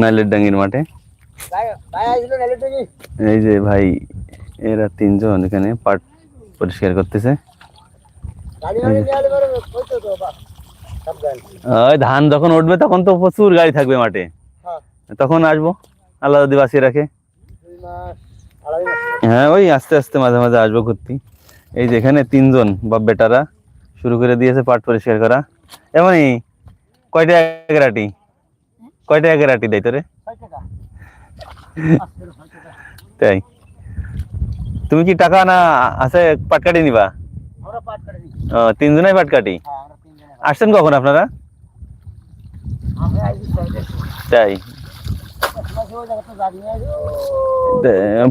নাইলের ডাঙ্গির মাঠে। এই যে ভাই এরা তিনজন এখানে পাট পরিষ্কার করতেছে। ধান যখন উঠবে তখন তো প্রচুর গাড়ি থাকবে মাঠে। তখন আসব আল্লাহ যদি বাঁচিয়ে রাখে। হ্যাঁ ওই আস্তে আস্তে মাঝে মাঝে আসব ঘুরতি। এই যে এখানে তিনজন বাপ বেটারা শুরু করে দিয়েছে পাট পরিষ্কার করা। এমনই কয়টা কয়টা এগারাটি দেয় তোরে? তাই। তুমি কি টাকা না আছে পাটকাটি নিবা? ও, তিনজনাই পাটকাটি আসছেন কখন আপনারা? তাই।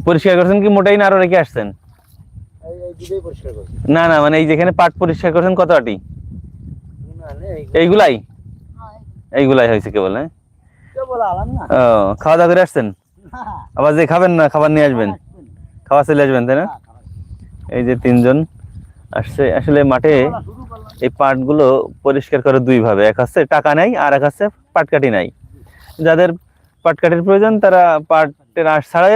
পরিষ্কার করছেন কি মোটাই না আরও রেখে আসছেন? না না মানে এই যেখানে পাট পরিষ্কার করছেন কত আটি? এইগুলাই? এইগুলাই হয়েছে কেবল হ্যাঁ? খাওয়া দাওয়া করে আসছেন? আবার যে খাবেন না খাবার নিয়ে আসবেন? খাওয়া চলে আসবেন তাই না? এই যে তিনজন আসছে আসলে মাঠে এই পাটগুলো পরিষ্কার করে দুই ভাবে এক হচ্ছে টাকা নেই আর এক হচ্ছে পাটকাঠি নাই। যাদের পাটকাঠির প্রয়োজন তারা পাটের আঁশ ছাড়াই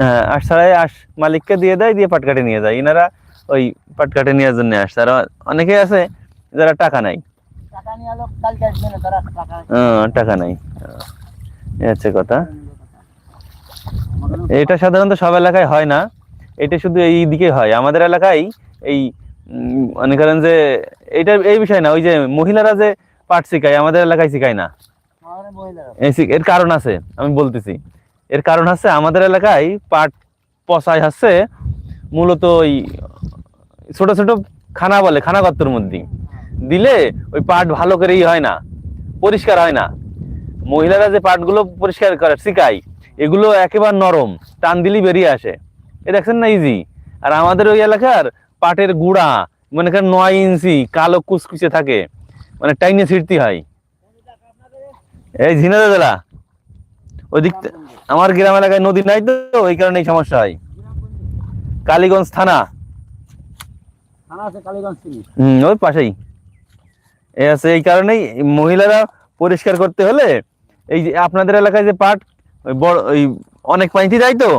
হ্যাঁ আঁশ ছাড়াই আঁশ মালিককে দিয়ে দেয় দিয়ে পাটকাঠি নিয়ে যায়। ইনারা ওই পাটকাঠি নেওয়ার জন্য আসছে আর অনেকে আছে যারা টাকা নাই। টাকা নাই। হচ্ছে কথা। এটা সাধারণত সব এলাকায় হয় না। এটা শুধু এই দিকে হয়। আমাদের এলাকায় এই মনে করেন যে এটা এই বিষয় না ওই যে মহিলারা যে শিখায় আমাদের এলাকায় শিখায় না। এর কারণ আছে আমি বলতেছি। এর কারণ হচ্ছে আমাদের এলাকায় পাট পচায় হচ্ছে মূলত ওই ছোট ছোট খানা বলে খানা গর্তর মধ্যে। দিলে ওই পাট ভালো করেই হয় না পরিষ্কার হয় না। মহিলারা যে পাটগুলো পরিষ্কার করে শিখায় এগুলো একেবারে নরম টান দিলেই বেরিয়ে আসে। এ দেখছেন না ইজি আর আমাদের ওই এলাকার পাটের গুঁড়া মনে করেন নয় ইঞ্চি কালো কুচকুচে থাকে মানে টাইনে ছিঁড়তে হয়। এই ঝিনাদা জেলা। ওইদিক আমার গ্রাম এলাকায় নদী নাই তো ওই কারণে এই সমস্যা হয়। কালীগঞ্জ থানা। হম ওই পাশেই। এই আছে এই কারণেই মহিলারা পরিষ্কার করতে হলে এই যে আপনাদের এলাকায় যে পাট বড়, ওই অনেক পানিতে যায় তো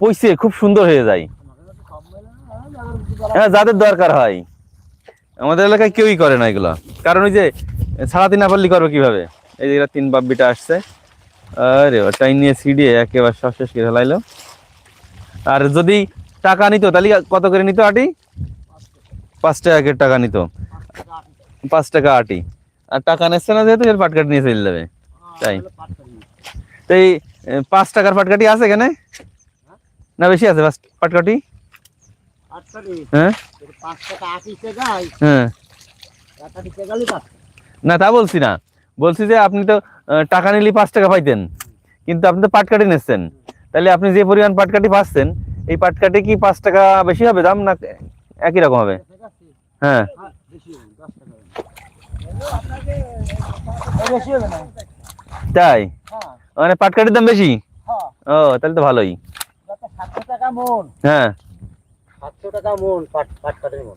পইসে খুব সুন্দর হয়ে যায়। হ্যাঁ যাদের দরকার হয়। আমাদের এলাকায় কেউই করে না এগুলো। কারণ ওই যে ছাড়াতে না পারলে করবে কীভাবে? এই যে তিন বাব্বিটা আসছে। আরে টাইম নিয়ে সিডিয়ে একেবারে সব শেষ করে ফেলাইলো। আর যদি টাকা নিত, তাহলে কত করে নিত আটি? পাঁচ টাকা। টাকা নিত। পাঁচ টাকা আটি। আর টাকা নিচ্ছে না যেহেতু এর পাটকাটি নিয়ে চলে যাবে। তাই। তো এই পাঁচ টাকার পাটকাটি আছে এখানে? না বেশি আছে পাটকাটি? হ্যাঁ? হ্যাঁ। না, তা বলছি না। বলছি যে আপনি তো টাকা নিলে পাঁচ টাকা পাইতেন। কিন্তু আপনি তো পাটকাটি নিচ্ছেন। তাহলে আপনি যে পরিমাণ পাটকাটি পাচ্ছেন, এই পাটকাটি কি পাঁচ টাকা বেশি হবে দাম, না একই রকম হবে? হ্যাঁ। তাই? মানে পাটকাটির দাম বেশি? ও তাহলে তো ভালোই। হ্যাঁ।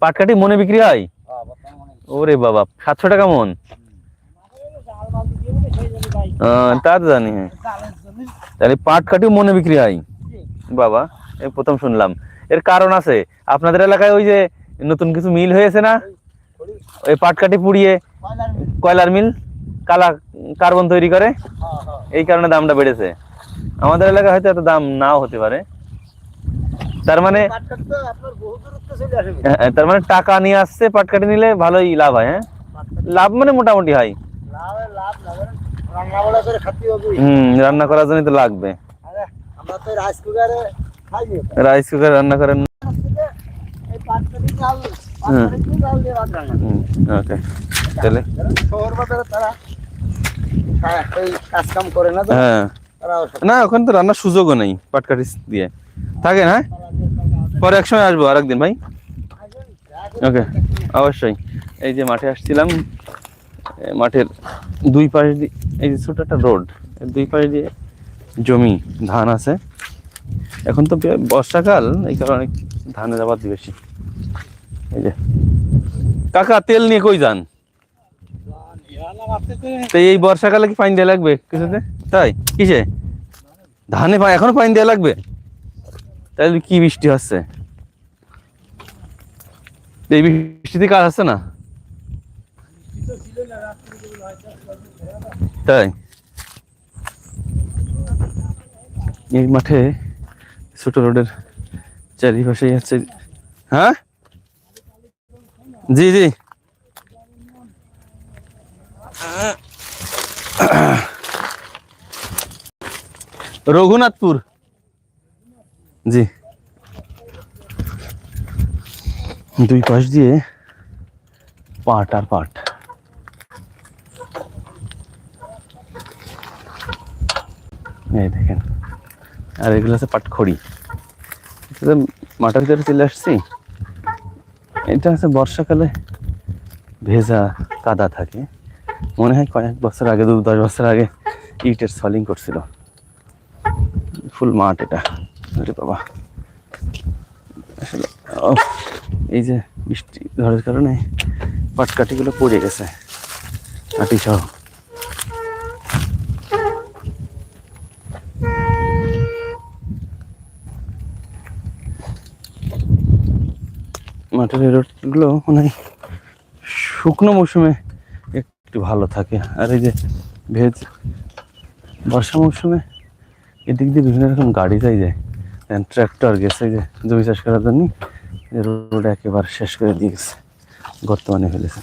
পাটকাটি মনে বিক্রি হয়? ওরে বাবা সাতশো টাকা মন? তা তো জানি হ্যাঁ। তাহলে পাট কাটিও মনে বিক্রি হয়? বাবা এই প্রথম শুনলাম। এর কারণ আছে। আপনাদের এলাকায় ওই যে নতুন কিছু মিল হয়েছে না? ওই পাট কাটি পুড়িয়ে কয়লার মিল? কালা কার্বন তৈরি করে। এই কারণে দামটা বেড়েছে। আমাদের এলাকায় হয়তো এত দাম নাও হতে পারে। তার মানে হ্যাঁ, তার মানে টাকা নিয়ে আসছে পাট কাটি নিলে ভালোই লাভ হয় হ্যাঁ? লাভ মানে মোটামুটি হয়। হম রান্না করার জন্য তো লাগবে। রাইস কুকারে রান্না করেন পাটকাঠি হুম। ওকে। তাহলে? শহর বাজারে তারা তারা এই কাজ কাম করে না হ্যাঁ। না ওখানে তো রান্নার সুযোগও নেই পাটকাঠি দিয়ে। থাকে না পরে এক সময় আসব আর একদিন ভাই। ওকে অবশ্যই। এই যে মাঠে আসছিলাম মাঠের দুই পাশে দিয়ে এই যে ছোট একটা রোড দুই পাশে দিয়ে জমি ধান আছে। এখন তো বর্ষাকাল এই কারণে ধানের আবাদ বেশি। এই যে। কাকা, তেল নিয়ে কই যান? এই বর্ষাকালে কি পানি দেওয়া লাগবে কিছুতে? তাই? কিসে? ধানে এখনও পানি দেওয়া লাগবে? তাহলে কি বৃষ্টি হচ্ছে? এই বৃষ্টিতে কাজ হচ্ছে না? তাই? এই মাঠে ছোট রোডের চারিপাশে হচ্ছে হ্যাঁ? জি জি। রঘুনাথপুর। জি। দুই পাশ দিয়ে পাট আর পাট। এই দেখেন। আর এগুলো হচ্ছে পাটখড়ি। তো ভিতরে চলে আসছি। এটা হচ্ছে বর্ষাকালে ভেজা কাদা থাকে। মনে হয় কয়েক বছর আগে, দু দশ বছর আগে ইটের সলিং করছিল। ফুল মাঠ এটা। আরে বাবা। আসলে এই যে বৃষ্টি ঝড়ের কারণে পাটকাঠিগুলো পড়ে গেছে। আটি সহ এই রোডগুলো মানে শুকনো মৌসুমে একটু ভালো থাকে। আর এই যে ভেজ বর্ষা মৌসুমে এদিক দিয়ে বিভিন্ন রকম গাড়ি যাই যায়। ট্র্যাক্টর গেছে যে, জমি চাষ করার জন্য রোড একেবারে শেষ করে দিয়ে গেছে, বর্তমানে ফেলেছে।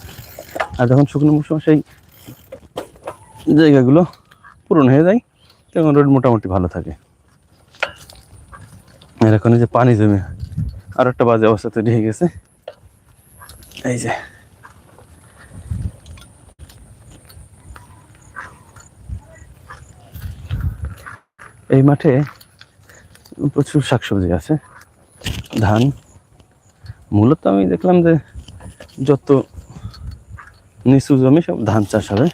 আর যখন শুকনো মৌসুম সেই জায়গাগুলো পূরণ হয়ে যায়, তখন রোড মোটামুটি ভালো থাকে। আর এখন যে পানি জমে আর একটা বাজে অবস্থা তৈরি হয়ে গেছে। এই যে। এই মাঠে প্রচুর শাকসবজি আছে। ধান। মূলত আমি দেখলাম যে যত নিচু জমি সব ধান চাষ হবে।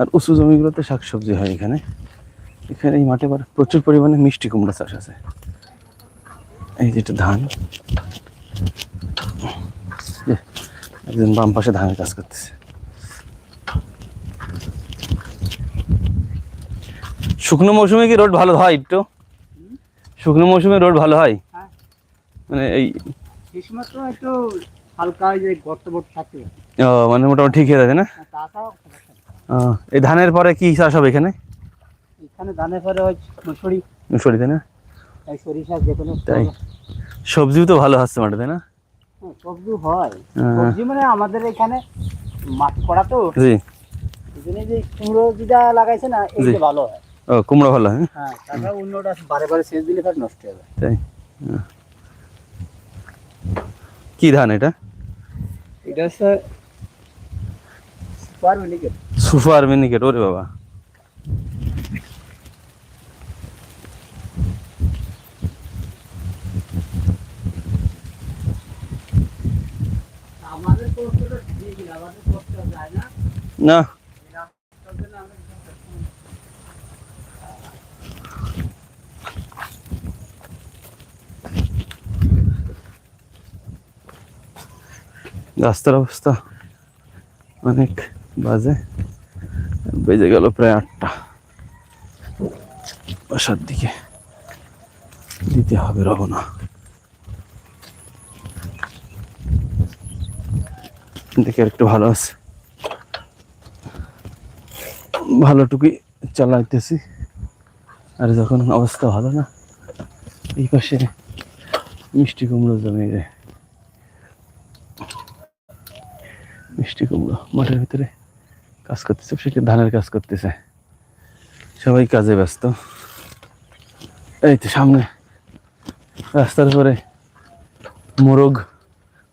আর উঁচু জমিগুলোতে শাকসবজি হয় এখানে। এখানে এই মাঠে প্রচুর পরিমাণে মিষ্টি কুমড়া চাষ আছে। এই যেটা ধান। একজন বাম পাশে ধানের কাজ করতেছে। শুকনো মৌসুমে কি রোড ভালো হয় একটু? শুকনো মৌসুমে রোড ভালো হয়? হ্যাঁ। মানে এই একটু হালকা যে গর্ত থাকে। ও, মানে মোটামুটি ঠিক হয়ে যাচ্ছে না। ও, এই ধানের পরে কি চাষ হবে এখানে? এখানে ধানের পরে মুসুরি। তাই না? সরিষা যে কোনো তাই সবজিও তো ভালো হচ্ছে মাঠে তাই না? হ্যাঁ, সবজি হয়। হ্যাঁ। সবজি মানে আমাদের এখানে মাটি করা তো। জি। যে কুমড়ো যেটা লাগাইছে না এই ভালো হয়। ও কুমড়ো ভালো হ্যাঁ হ্যাঁ? তাছাড়া অন্যটা বারে বারে সেচ দিলে ফের নষ্ট হয়ে যায়। তাই? কি ধান এটা? এটা হচ্ছে সুপার মিনিকেট সুপার মিনিকেট ওরে বাবা আমাদের কষ্টটা ঠিক আমাদের কষ্ট যায় না না। রাস্তার অবস্থা অনেক বাজে। বেজে গেল প্রায় আটটা। বাসার দিকে দিতে হবে রওনা। দেখে একটু ভালো আছে। ভালোটুকুই চালাইতেছি। আর যখন অবস্থা ভালো না, এই পাশে মিষ্টি কুমড়ো জমে যায়। মিষ্টি কুমড়ো মাঠের ভিতরে কাজ করতেছে সেটা ধানের কাজ করতেছে। সবাই কাজে ব্যস্ত। এই তো সামনে রাস্তার উপরে মোরগ,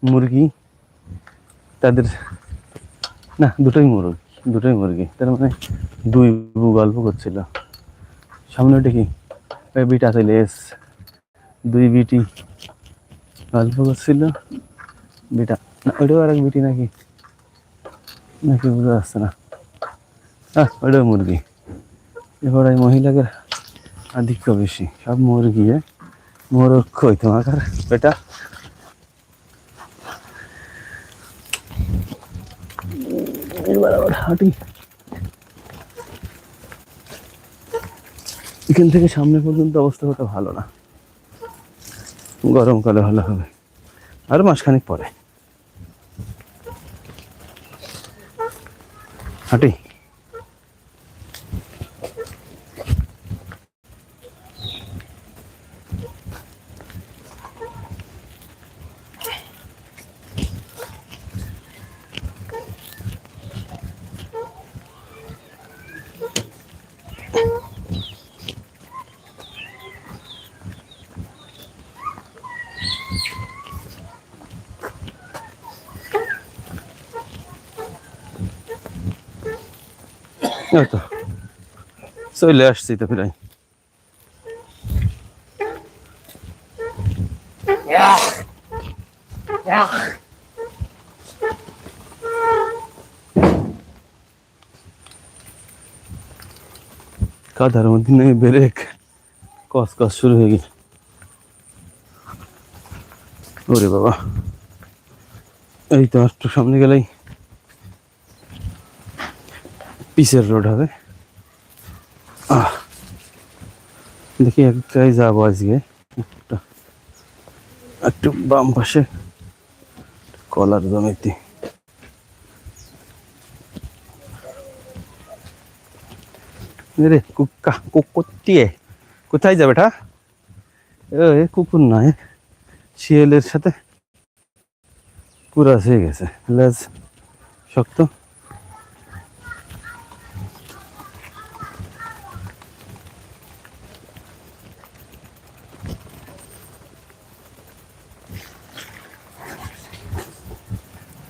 মুরগি, তাদের না, দুটোই মুরগ। দুটোই মুরগি। তার মানে দুই বু গল্প করছিল। সামনে ওটা কি? বিটা চলে এস দুই বিটি গল্প করছিল। বিটা না, ওইটাও আর এক বিটি নাকি? নাকি বোঝা যাচ্ছে না। হ্যাঁ ওইটাও মুরগি। এবার এই মহিলাদের আধিক্য বেশি। সব মুরগি হ্যাঁ? মোরগ কই তোমার? বেটা বরাবর হাঁটি। এখান থেকে সামনে পর্যন্ত অবস্থা হতে ভালো না। গরমকালে ভালো হবে। আর মাসখানেক পরে। হাঁটি। তো। চলে আসছি তো প্রায়। কাদার মধ্যে নেই ব্রেক কস কস শুরু হয়ে গেছে ওরে বাবা, এই তো একটু সামনে গেলেই পিসের রোড হবে। দেখি এক জায়গায় যাব আজকে। একটা বাম পাশে কলার জমিতে। রে কুক্কা কুকুরটিয়ে কোথায় যাবে এ কুকুর নয় শিয়ালের সাথে পুরা হয়ে গেছে। লেজ, শক্ত।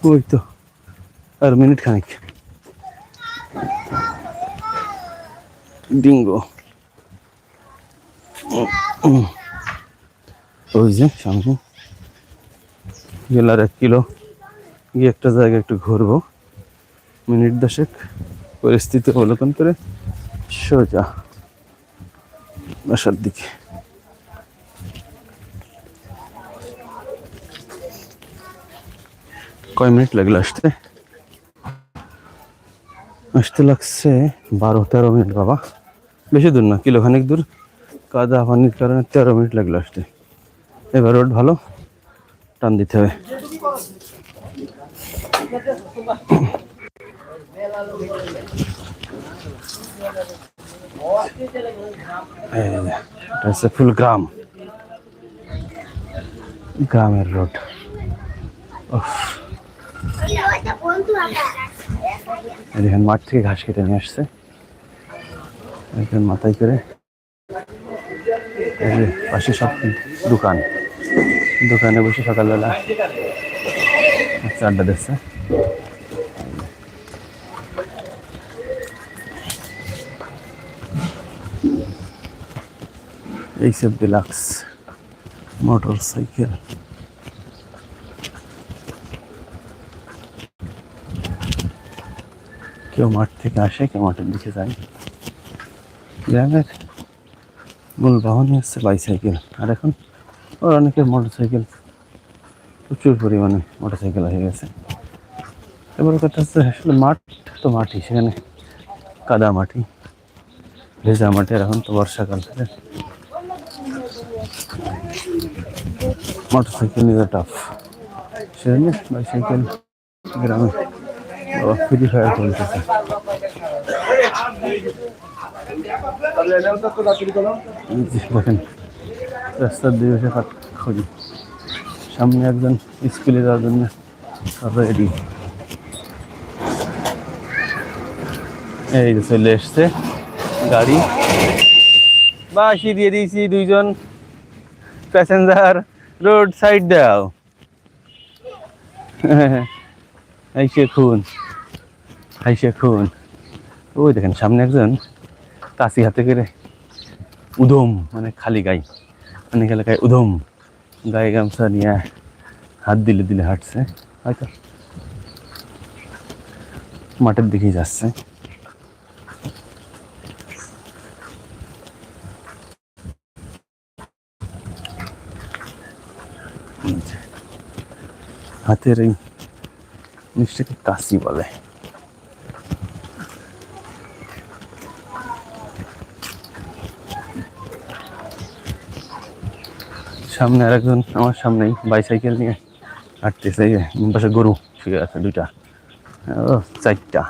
ওই তো আর মিনিট খানিক। ডিঙ্গো। ওই যে সামনে। গেলার এক কিলো। গিয়ে একটা জায়গায় একটু ঘুরবো। মিনিট দশেক পরিস্থিতি অবলোকন করে সোজা বাসার দিকে। কয় মিনিট লাগল আসতে? আসতে লাগছে বারো তেরো মিনিট বাবা। বেশি দূর না কিলোখানিক দূর। কাদা পানির কারণে তেরো মিনিট লাগল আসতে। এবার রোড ভালো টান দিতে হবে। এই যে, এটা হচ্ছে ফুল গ্রাম। গ্রামের রোড। এই দেখেন মাঠ থেকে ঘাস কেটে নিয়ে আসছে। মাথায় করে পাশে সব দোকান। দোকানে বসে সকালবেলা আড্ডা দিচ্ছে। এই সব ডিলাক্স মোটর সাইকেল কেউ মাঠ থেকে আসে কেউ মাঠের দিকে যায় গ্রামের মূল বাহনই হচ্ছে বাইসাইকেল আর এখন ওর অনেকের মোটর সাইকেল প্রচুর পরিমাণে মোটর সাইকেল হয়ে গেছে এবার কথা হচ্ছে আসলে মাঠ তো মাটি সেখানে কাদা মাটি ভেজা মাটি আর এখন তো বর্ষাকাল থেকে মোটর সাইকেল নিয়ে টাফ সেজন্য বাইসাইকেল গ্রামে বাবা এই রাস্তার দুই সামনে একজন স্কুলে যাওয়ার জন্য এই চলে এসছে গাড়ি। বাসি দিয়ে দিয়েছি দুইজন প্যাসেঞ্জার রোড সাইড দাও আইসে খুন। আইসে খুন ওই দেখেন, সামনে একজন কাশি হাতে করে উদম মানে খালি গাই। অনেক এলাকায় উদম, গায়ে গামছা নিয়ে হাত দিলে দিলে হাঁটছে। হয়তো মাঠের দিকেই যাচ্ছে। হাতের এই জিনিসটাকে কাশি বলে। সামনে আর একজন আমার সামনেই বাইসাইকেল নিয়ে হাঁটতেছে পাশে গরু শুয়ে আছে দুইটা। ও, চারটা।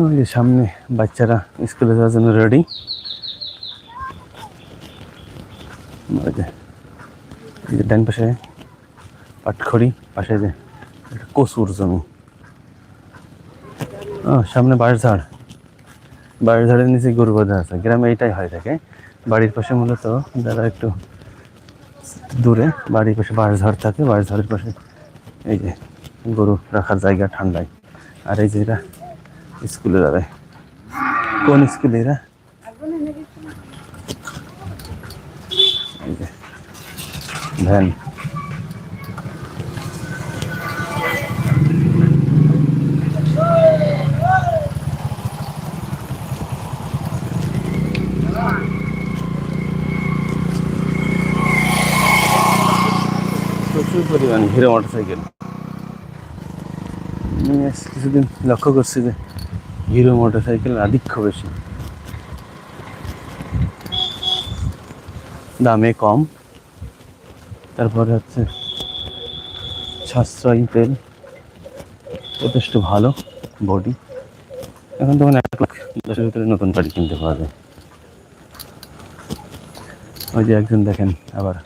ওই যে সামনে বাচ্চারা স্কুলে যাওয়ার জন্য রেডি ডান পাশে পাটখড়ি, পাশে যে কচুর জমি। সামনে বাঁশঝাড়। বাঁশঝাড়ের নিচে গরু বাঁধা আছে, গ্রামে এইটাই হয় থাকে। বাড়ির পাশে মূলত যারা একটু দূরে, বাড়ির পাশে বাঁশঝড় থাকে, বাঁশঝাড়ের পাশে এই যে গরু রাখার জায়গা ঠান্ডায়। আর এই যে এরা স্কুলে যাবে। কোন স্কুলে এরা? ভ্যান। Hero motorcycle. আমি কিছুদিন লক্ষ্য করছি যে হিরো মোটরসাইকেল আধিক্য বেশি। দামে কম। তারপরে হচ্ছে সাশ্রয়ী তেল, যথেষ্ট ভালো বডি। এখন তখন এক লাখ দশের ভিতরে নতুন গাড়ি কিনতে পাওয়া যায়। ওই যে একজন দেখেন, আবার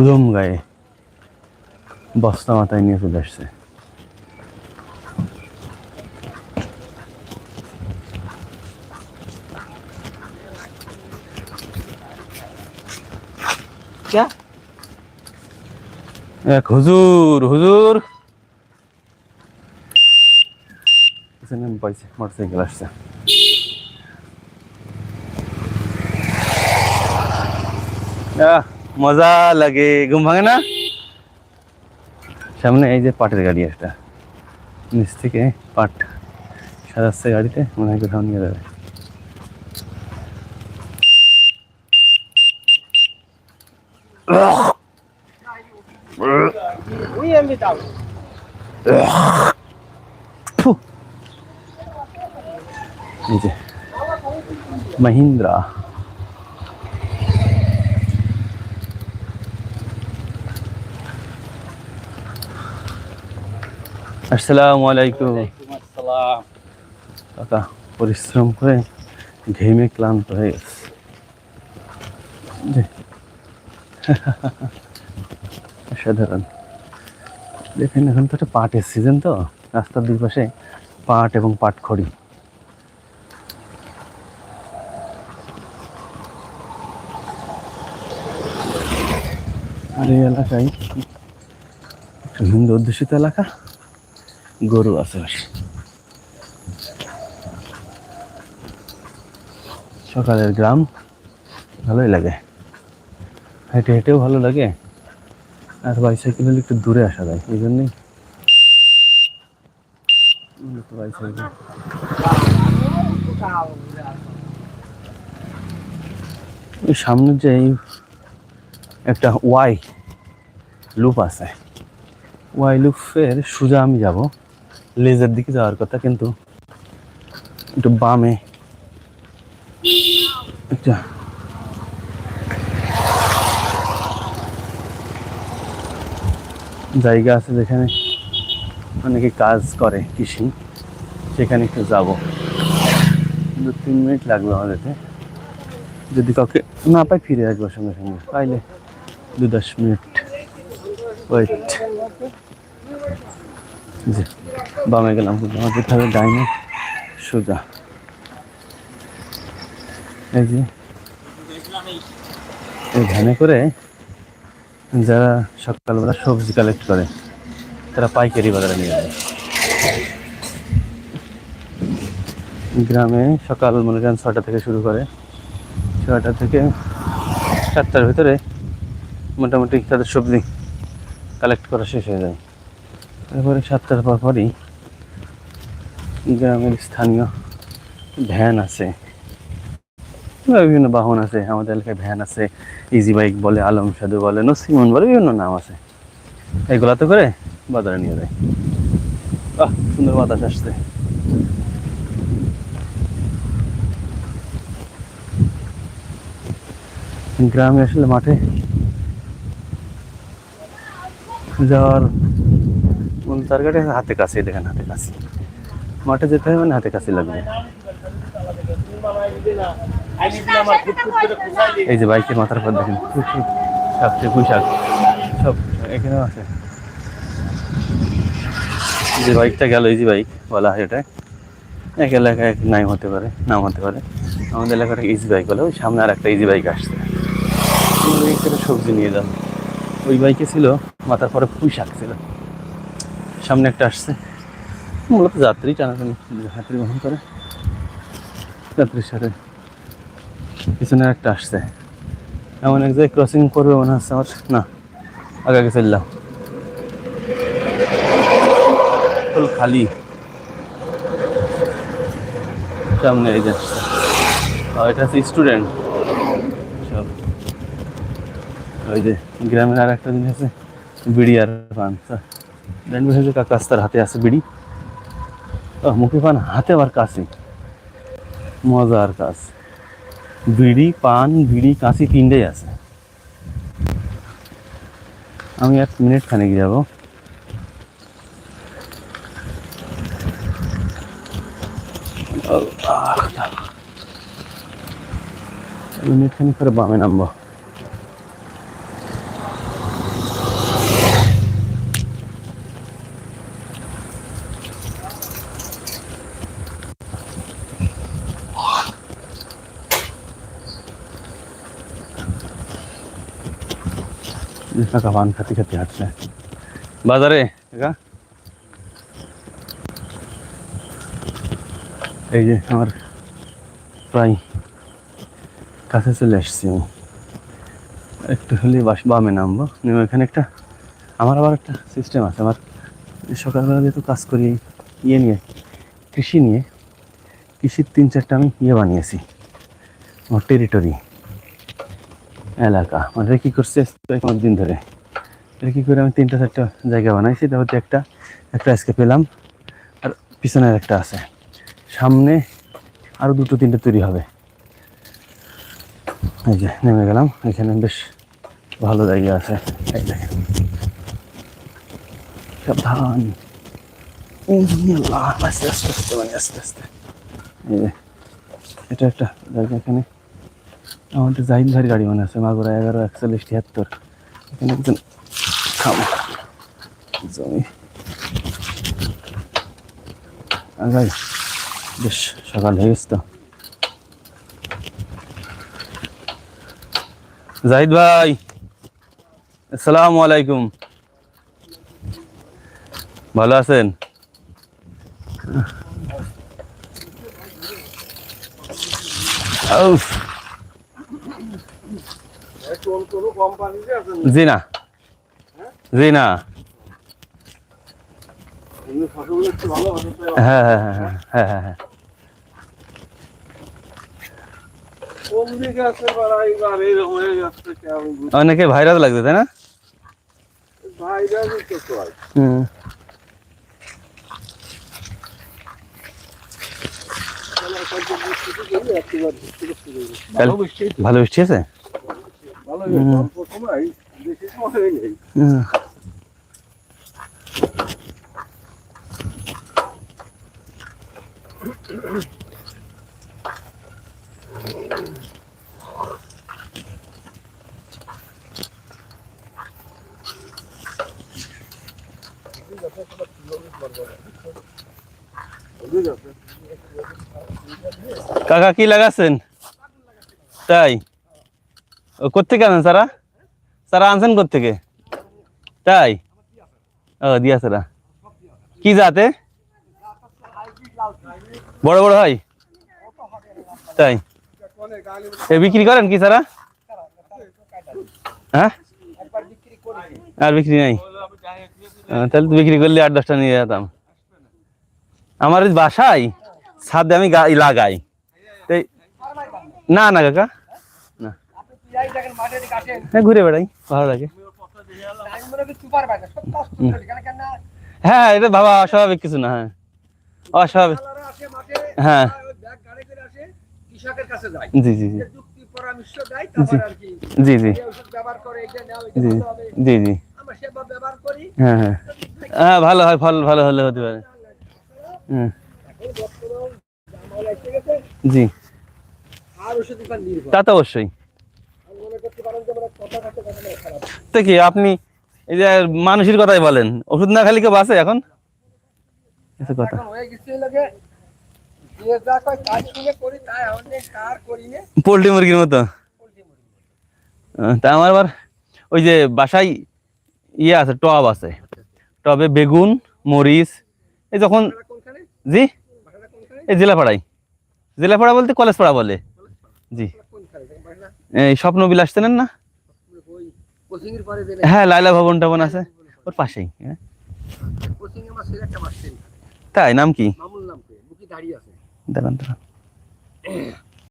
উদম গায়ে বস্তা মাথায় নিয়ে চলে আসছে। এক হুজুর হুজুর। পাইছে মোটরসাইকেল আসছে। মজা লাগে ঘুম ভাঙে না? সামনে এই যে পাটের গাড়ি একটা নিচ থেকে পাট সাজাচ্ছে গাড়িতে মনে হয় কোথাও নিয়ে যাবে Oui, আমি দাও ফু। এই যে মহিন্দ্রা আসসালামু আলাইকুম। কাকা পরিশ্রম করে ঘেমে ক্লান্ত হয়ে গেছে। অসাধারণ। দেখেন এখন তো একটা পাটের সিজন তো। রাস্তার দুই পাশে পাট এবং পাট খড়ি আর এই এলাকায় একটু হিন্দু অধ্যুষিত এলাকা। গরু আছে সকালের গ্রাম, ভালোই লাগে। হেঁটে হেঁটেও ভালো লাগে। আর বাইসাইকেল হলে একটু দূরে আসা যায়, এই জন্যই। সামনে যে একটা ওয়াই লুপ আছে। ওয়াই লুপের সোজা আমি যাব। লেজের দিকে যাওয়ার কথা, কিন্তু একটু বামে। একটা জায়গা আছে যেখানে অনেকে কাজ করে কৃষি, সেখানে একটু যাব। দু তিন মিনিট লাগবে আমাদেরকে যদি কাউকে না পাই ফিরে আসব সঙ্গে সঙ্গে। পাইলে দু দশ মিনিট ওয়েট। জি। বামে গেলাম। যেতে হবে ডাইনে সোজা। এই যে, এই ভ্যানে করে যারা সকালবেলা সবজি কালেক্ট করে, তারা পাইকারি বাজারে নিয়ে যায়। গ্রামে সকাল মনে করেন ছটা থেকে শুরু করে ছটা থেকে সাতটার ভিতরে মোটামুটি তাদের সবজি কালেক্ট করা শেষ হয়ে যায়। তারপরে সাতটার পর পরই গ্রামের স্থানীয় ভ্যান আছে। বিভিন্ন বাহন আছে, আমাদের এলাকায় ভ্যান আছে ইজি বাইক বলে, আলম সাধু বলে, নসিমন বলে, বিভিন্ন নাম আছে। এইগুলাতে করে বাজারে নিয়ে যায়। বাহ, সুন্দর বাতাস আসছে। গ্রামে আসলে মাঠে যাওয়ার টার্গেট হাতে কাছে দেখেন হাতে কাছে। মাঠে যেতে হবে মানে হাতে কাছে লাগবে। এই যে বাইকের মাথার উপর দেখেন শাক পুঁই শাক সব এখানেও আছে। যে বাইকটা গেল যে বাইক, বলা হয় এটা। এক এলাকায় নাম হতে পারে, নাম হতে পারে। আমাদের এলাকাটা ইজি বাইক বলে, ওই সামনে আর একটা ইজি বাইক আসছে সবজি নিয়ে যান ওই বাইকে ছিল, মাথার পরে পুঁই শাক ছিল। সামনে একটা আসছে। মূলত যাত্রী টানাটানি। যাত্রী বহন করে। যাত্রীর সাথে পিছনে একটা আসছে। এমন এক জায়গায় ক্রসিং করবে মনে হচ্ছে আমার। না আগে আগে চললাম খালি। সামনে এই যে এটা হচ্ছে স্টুডেন্ট সব। ওই যে গ্রামের আর একটা জিনিস আছে বিড়ি আর পান। দেন হচ্ছে কাকাস তার হাতে আছে বিড়ি। মুখে পান হাতে আবার কাছে মজার কাজ। বিড়ি, পান, বিড়ি, কাশি তিনটেই আছে। আমি এক মিনিট খানিক যাব। মিনিট খানিক করে বামে নামবো। কাকা পান খাতে খাতে হাঁটছে বাজারে? কাকা এই যে আমার প্রায় কাছে চলে আসছি আমি। একটু হলে বাস বামে নামবো। নেমে এখানে একটা আমার আবার একটা সিস্টেম আছে। আমার সকালবেলা যেহেতু কাজ করি ইয়ে নিয়ে কৃষি নিয়ে কৃষির তিন চারটা আমি ইয়ে বানিয়েছি। আমার টেরিটরি এলাকা। মানে কি করছে? দিন ধরে। এটা কি করে আমি তিনটা, চারটা জায়গা বানাইছি? তার মধ্যে একটা একটা আজকে পেলাম। আর পিছনের একটা আছে। সামনে আরও দুটো, তিনটে তৈরি হবে। এই যে, নেমে গেলাম। এখানে বেশ ভালো জায়গা আছে। এই দেখেন। সাবধান। আস্তে আস্তে আস্তে মানে আস্তে আস্তে। এটা একটা জায়গা এখানে। আমাদের জাহিদ ভাইয়ের গাড়ি মনে আছে, মাগুরা এগারো একচল্লিশ তিয়াত্তর। এখানে একজন খামো। জমি। বেশ, সকাল হয়ে গেছে তো। জাহিদ ভাই, আসসালামু আলাইকুম। ভালো আছেন? উফ। জি না জি না হ্যাঁ? হ্যাঁ হ্যাঁ হ্যাঁ হ্যাঁ হ্যাঁ হ্যাঁ অনেকে ভাইরাস লাগছে তাই না? হুম। কাল- ভালো বৃষ্টি আছে হুম। কাকা কি লাগাচ্ছেন তাই ও কোথেকে আনেন, সারা? সারা আনছেন কোথেকে তাই? ও, দিয়া সারা। কি জাতে? বড় বড় হয়? তাই। এ, বিক্রি করেন কি, সারা? হ্যাঁ? আর বিক্রি নাই? তাহলে তো বিক্রি করলে আট, দশটা নিয়ে যেতাম। আমার বাসায় ছাদে আমি গাই লাগাই। না না, কাকা। হ্যাঁ ঘুরে বেড়াই ভালো লাগে। হ্যাঁ এটা বাবা অস্বাভাবিক কিছু না হ্যাঁ। অস্বাভাবিক। হ্যাঁ। জি জি জি। জি জি জি। জি হ্যাঁ হ্যাঁ। হ্যাঁ ভালো হয় ফল ভালো হলে হতে পারে। গেছে। জি। তা তো অবশ্যই আমি মনে করতে পারেন যে আমার কথা কাছে কথা না খারাপ তো কি আপনি এই যে মানুষের কথাই বলেন। ওষুধ না খালি কেউ বাঁচে এখন? কথা। পোলট্রি মুরগির মতো। তা আমার আবার ওই যে বাসায় ইয়ে আছে টব আছে। টবে বেগুন মরিচ এই যখন জি? এই জেলাপাড়াই জেলাপাড়া বলতে কলেজ পাড়া বলে জি। এই স্বপ্ন বিলাস চেনেন না ওই কোচিং এর পরে দিলে হ্যাঁ লাইলা ভবন টবন আছে। ওর পাশেই হ্যাঁ। তাই নাম কি? দাঁড়িয়ে আছে। দাঁড়ান দাঁড়ান।